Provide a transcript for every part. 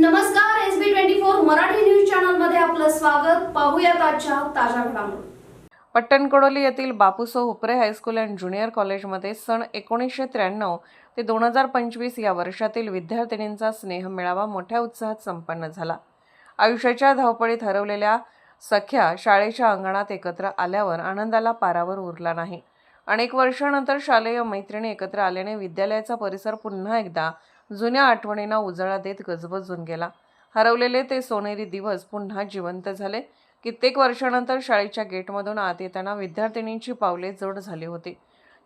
नमस्कार S B twenty four Marathi news चॅनलमध्ये आपलं स्वागत. पाहूयात आजच्या ताज्या घडामोडी. पट्टणकडोली येथील Bapuso Hupare high school and junior कॉलेजमध्ये सण एकोणीसशे त्र्याण्णव ते दोन हजार पंचवीस या वर्षातील विद्यार्थिनींचा स्नेह मेळावा मोठ्या उत्साहात संपन्न झाला. आयुष्याच्या धावपळीत हरवलेल्या सख्या शाळेच्या अंगणात एकत्र आल्यावर आनंदाला पारावर उरला नाही. अनेक वर्षानंतर शालेय मैत्रिणी एकत्र आल्याने विद्यालयाचा परिसर पुन्हा एकदा जुन्या आठवणींना उजाळा देत गजबजून गेला. हरवलेले ते सोनेरी दिवस पुन्हा जिवंत झाले. कित्येक वर्षानंतर शाळेच्या गेटमधून आत येताना विद्यार्थिनींची पावले जड झाली होती.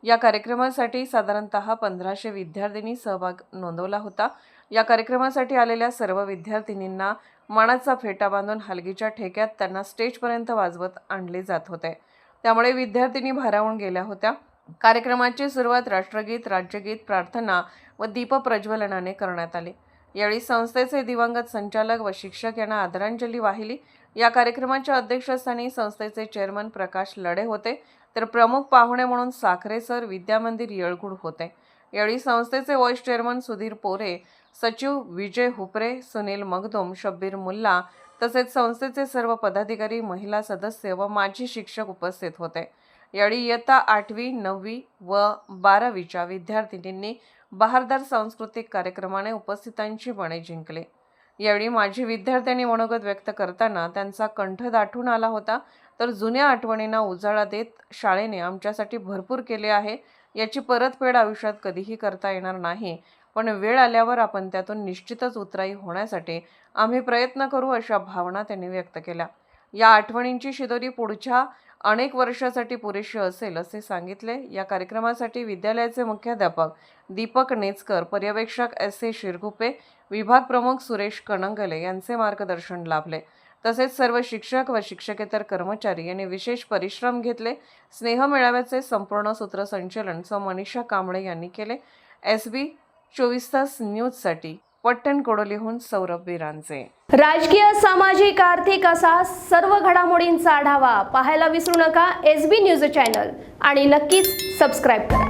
या कार्यक्रमासाठी साधारणतः पंधराशे विद्यार्थिनी सहभाग नोंदवला होता. या कार्यक्रमासाठी आलेल्या सर्व विद्यार्थिनींना मानाचा फेटा बांधून हलगीच्या ठेक्यात त्यांना स्टेजपर्यंत वाजवत आणले जात होते. त्यामुळे विद्यार्थिनी भारावून गेल्या होत्या. कार्यक्रमाची सुरुवात राष्ट्रगीत राज्यगीत प्रार्थना व दीपप्रज्वलनाने करण्यात आले. यावेळी संस्थेचे दिवंगत संचालक व शिक्षक यांना आदरांजली वाहिली. या कार्यक्रमाच्या अध्यक्षस्थानी संस्थेचे चेअरमन प्रकाश लढे होते. तर प्रमुख पाहुणे म्हणून साखरे सर विद्यामंदिर येळगुड होते. यावेळी संस्थेचे व्हाईस चेअरमन सुधीर पोरे सचिव विजय हुपरे सुनील मगदोम शब्बीर मुल्ला तसेच संस्थेचे सर्व पदाधिकारी महिला सदस्य व माजी शिक्षक उपस्थित होते. यावेळी इयत्ता आठवी नववी व बारावीच्या विद्यार्थिनींनी बहारदार सांस्कृतिक कार्यक्रमाने उपस्थितांची मने जिंकले. यावेळी माझी विद्यार्थ्यांनी मनोगत व्यक्त करताना त्यांचा कंठ दाटून आला होता. तर जुन्या आठवणींना उजाळा देत शाळेने आमच्यासाठी भरपूर केले आहे. याची परतफेड आयुष्यात कधीही करता येणार नाही. पण वेळ आल्यावर आपण त्यातून निश्चितच उतराई होण्यासाठी आम्ही प्रयत्न करू अशा भावना त्यांनी व्यक्त केल्या. या आठवणींची शिदोरी पुढच्या अनेक वर्षासाठी पुरेशी असेल असे सांगितले. या कार्यक्रमासाठी विद्यालयाचे मुख्याध्यापक दीपक नेचकर पर्यवेक्षक एस ए शिरगुपे विभाग प्रमुख सुरेश कणंगले यांचे मार्गदर्शन लाभले. तसेच सर्व शिक्षक व शिक्षकेतर कर्मचारी यांनी विशेष परिश्रम घेतले. स्नेह मेळाव्याचे संपूर्ण सूत्रसंचलन सौ मनीषा कांबळे यांनी केले. एस बी चोवीस तास न्यूजसाठी पट्टण कोडोलीहून सौरभ वीरांचे. राजकीय सामाजिक आर्थिक असा सर्व घडामोडींचा आढावा पाहायला विसरू नका. एस बी न्यूज चॅनल आणि नक्कीच सबस्क्राईब करा.